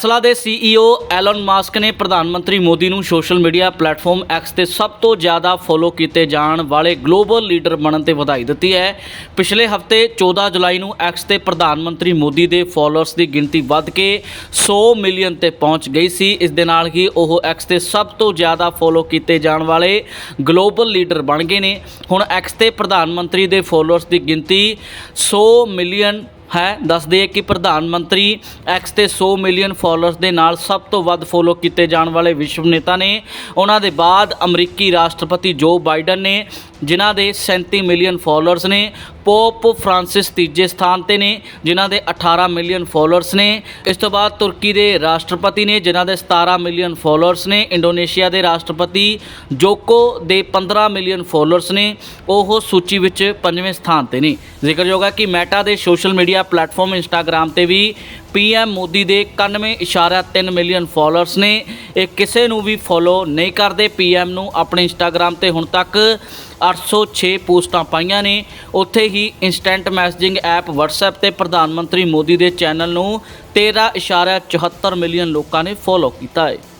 Tesla ਦੇ CEO Allen mask ਨੇ ਪ੍ਰਧਾਨ ਮੰਤਰੀ ਮੋਦੀ ਨੂੰ ਸੋਸ਼ਲ ਮੀਡੀਆ ਪਲੇਟਫਾਰਮ ਐਕਸ ਤੇ ਸਭ ਤੋਂ ਜ਼ਿਆਦਾ ਫੋਲੋ ਕੀਤੇ ਜਾਣ ਵਾਲੇ ਗਲੋਬਲ ਲੀਡਰ ਬਣਨ ਤੇ ਵਧਾਈ ਦਿੱਤੀ ਹੈ। ਪਿਛਲੇ ਹਫ਼ਤੇ 14 ਜੁਲਾਈ ਨੂੰ ਐਕਸ ਤੇ ਪ੍ਰਧਾਨ ਮੰਤਰੀ ਮੋਦੀ ਦੇ ਫੋਲੋਅਰਸ ਦੀ ਗਿਣਤੀ ਵੱਧ ਕੇ 100 ਮਿਲੀਅਨ ਤੇ ਪਹੁੰਚ ਗਈ ਸੀ। ਇਸ ਦੇ ਨਾਲ ਹੀ ਉਹ ਐਕਸ ਤੇ ਸਭ ਤੋਂ ਜ਼ਿਆਦਾ ਫੋਲੋ ਕੀਤੇ ਜਾਣ ਵਾਲੇ ਗਲੋਬਲ ਲੀਡਰ ਬਣ ਗਏ ਨੇ। ਹੁਣ ਐਕਸ ਤੇ ਪ੍ਰਧਾਨ ਮੰਤਰੀ ਦੇ ਫੋਲੋਅਰਸ ਦੀ ਗਿਣਤੀ 100 ਮਿਲੀਅਨ ਹੈ। ਦੱਸਦੇ ਕਿ ਪ੍ਰਧਾਨ ਮੰਤਰੀ ਐਕਸ ਤੇ 100 ਮਿਲੀਅਨ ਫਾਲੋਅਰਸ ਦੇ ਨਾਲ ਸਭ ਤੋਂ ਵੱਧ ਫੋਲੋ ਕੀਤੇ ਜਾਣ ਵਾਲੇ ਵਿਸ਼ਵ ਨੇਤਾ ਨੇ। ਉਹਨਾਂ ਦੇ ਬਾਅਦ ਅਮਰੀਕੀ ਰਾਸ਼ਟਰਪਤੀ ਜੋ ਬਾਈਡਨ ਨੇ ਜਿਨ੍ਹਾਂ ਦੇ 37 ਮਿਲੀਅਨ ਫਾਲੋਅਰਸ ਨੇ ਪੋਪ ਫ੍ਰਾਂਸਿਸ ਤੀਜੇ ਸਥਾਨ ਤੇ ਨੇ, ਜਿਨ੍ਹਾਂ ਦੇ 18 ਮਿਲੀਅਨ ਫਾਲੋਅਰਸ ਨੇ। ਇਸ ਤੋਂ ਬਾਅਦ ਤੁਰਕੀ ਦੇ ਰਾਸ਼ਟਰਪਤੀ ਨੇ, ਜਿਨ੍ਹਾਂ ਦੇ 17 ਮਿਲੀਅਨ ਫਾਲੋਅਰਸ ਨੇ। ਇੰਡੋਨੇਸ਼ੀਆ ਦੇ ਰਾਸ਼ਟਰਪਤੀ ਜੋਕੋ ਦੇ 15 ਮਿਲੀਅਨ ਫਾਲੋਅਰਸ ਨੇ। ਉਹ ਸੂਚੀ ਵਿੱਚ ਪੰਜਵੇਂ ਸਥਾਨ ਤੇ ਨੇ। ਜ਼ਿਕਰਯੋਗ ਹੈ ਕਿ ਮੈਟਾ ਦੇ ਸੋਸ਼ਲ ਮੀਡੀਆ ਪਲੇਟਫਾਰਮ ਇੰਸਟਾਗ੍ਰam ਤੇ ਵੀ ਪੀਐਮ ਮੋਦੀ ਦੇ 91.3 ਮਿਲੀਅਨ ਫਾਲੋਅਰਸ ਨੇ। ਇਹ ਕਿਸੇ ਨੂੰ ਵੀ ਫੋਲੋ ਨਹੀਂ ਕਰਦੇ। ਪੀਐਮ ਨੂੰ ਆਪਣੇ ਇੰਸਟਾਗ੍ਰam ਤੇ ਹੁਣ ਤੱਕ 806 ਪੋਸਟਾਂ ਪਾਈਆਂ ਨੇ। ਉੱਥੇ ਹੀ ਇਨਸਟੈਂਟ ਮੈਸੇਜਿੰਗ ਐਪ WhatsApp ਤੇ ਪ੍ਰਧਾਨ ਮੰਤਰੀ ਮੋਦੀ ਦੇ ਚੈਨਲ ਨੂੰ 13.74 ਮਿਲੀਅਨ ਲੋਕਾਂ ਨੇ ਫੋਲੋ ਕੀਤਾ ਹੈ।